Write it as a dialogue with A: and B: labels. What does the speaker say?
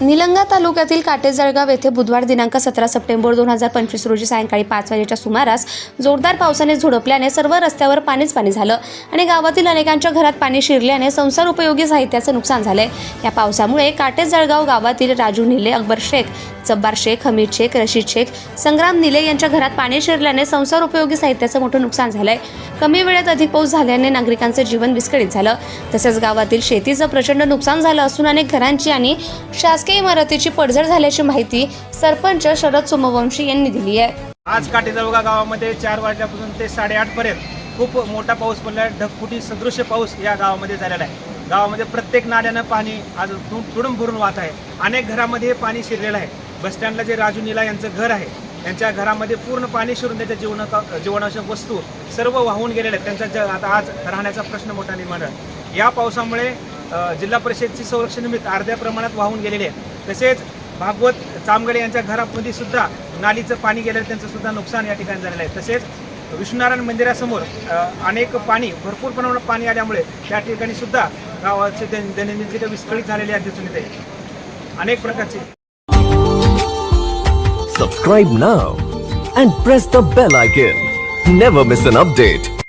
A: निलंगा तालुक्यातील काटेजळगाव येथे बुधवार दिनांक सतरा सप्टेंबर दोन हजार पंचवीस रोजी सायंकाळी पाच वाजेच्या सुमारास जोरदार पावसाने झोडपल्याने सर्व रस्त्यावर पाणीच पाणी झालं आणि गावातील अनेकांच्या घरात पाणी शिरल्याने संसार उपयोगी साहित्याचं नुकसान झालंय. या पावसामुळे काटेजळगाव गावातील राजू निले अकबर शेख जब्बार शेख हमीद शेख रशीद शेख संग्राम निले यांच्या घरात पाणी शिरल्याने संसार उपयोगी साहित्याचं मोठं नुकसान झालंय. कमी वेळेत अधिक पाऊस झाल्याने नागरिकांचं जीवन विस्कळीत झालं. तसेच गावातील शेतीचं प्रचंड नुकसान झालं असून अनेक घरांची आणि शासकीय इमारतीची पडझड झाल्याची माहिती सरपंच शरद सोमवंशी यांनी दिली आहे.
B: आज काटेजळगा गावामध्ये चार वाजल्यापासून ते साडेआठ पर्यंत खूप मोठा पाऊस पडला आहे ढगफुटी सदृश्य पाऊस या गावामध्ये झालेला आहे. गावामध्ये प्रत्येक नाल्यानं पाणी आज तुडून भरून वाहत आहे. अनेक घरामध्ये पाणी शिरलेलं आहे. बसस्टँडला जे राजू निला यांचं घर आहे त्यांच्या घरामध्ये पूर्ण पाणी शिरून त्याच्या जीवन जीवनावश्यक वस्तू सर्व वाहून गेलेल्या आहेत. त्यांचा ज आता आज राहण्याचा प्रश्न मोठा निर्माण आहे या पावसामुळे जिल्हा परिषदची संरक्षण निमित्त अर्ध्या प्रमाणात वाहून गेलेले आहे तसेच भागवत चामगडे यांच्या घरामध्ये सुद्धा नालीचं पाणी गेलेलं त्यांचं सुद्धा नुकसान या ठिकाणी झालेलं आहे. तसेच विष्णुनारायण मंदिरासमोर अनेक पाणी भरपूर प्रमाणात पाणी आल्यामुळे त्या ठिकाणी सुद्धा गावाचे दैनंदिन जीवन विस्कळीत झालेले आहेत दिसून येते अनेक प्रकारचे
C: subscribe now and press the bell icon never miss an update